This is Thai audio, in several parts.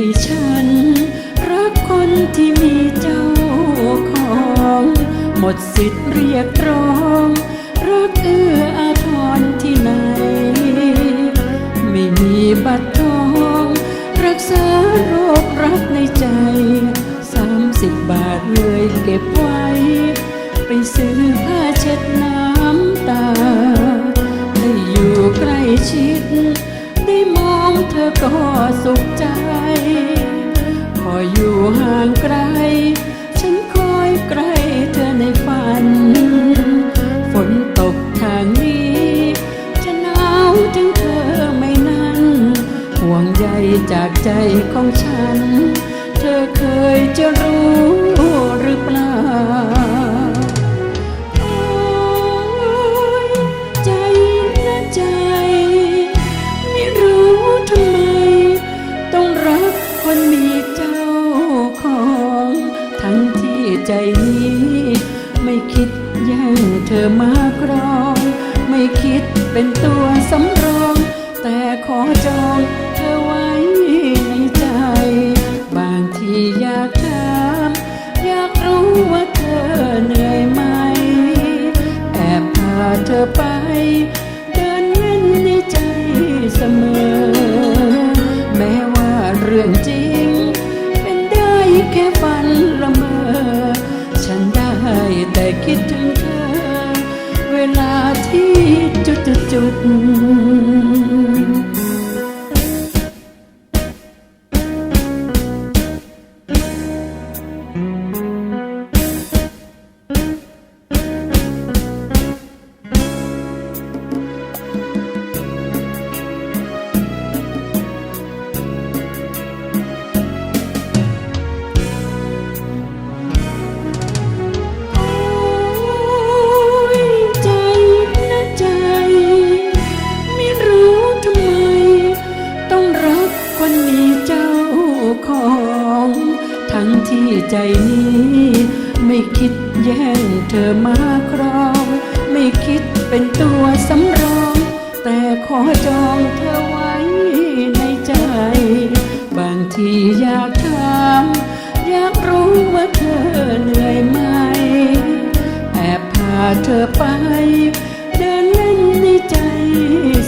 ให้ฉัน รักคนที่มีเจ้าของ หมดสิทธิ์เรียกร้อง รักเอื้ออาทรที่ไหน ไม่มีบัตรทอง รักษาโรครักในใจสามสิบบาทเลยเก็บไว้ ไปซื้อผ้าเช็ดน้ำตาได้อยู่ใกล้ชิด ก็สุขใจ พออยู่ห่างไกล ฉันคอยใกล้เธอในฝัน ฝนตกทางนี้ จะหนาวถึงเธอไม่นั้น ห่วงใยจากใจของฉันาครอง ไม่คิดเป็นตัวสำรอง แต่ขอจองเธอไว้ในใจ บางทีอยากถามอยากรู้ว่าเธอเหนื่อยไหม แอบพาเธอไป เดินเล่นในใจเสมอ แม้ว่าเรื่องจริง เป็นได้แค่ฝันละเมอ ฉันได้แต่คิดถึงเธอ จุด ที่ใจนี้ ไม่คิดแย่งเธอมาครอง ไม่คิดเป็นตัวสำรอง แต่ขอจองเธอไว้ในใจ บางทีอยากถามอยากรู้ว่าเธอเหนื่อยไหม แอบพาเธอไป เดินเล่นในใจ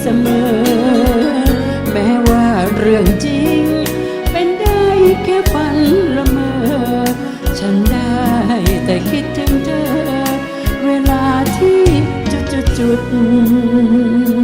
เสมอ แม้ว่าเรื่องจริง เป็นได้แค่ฝัน ด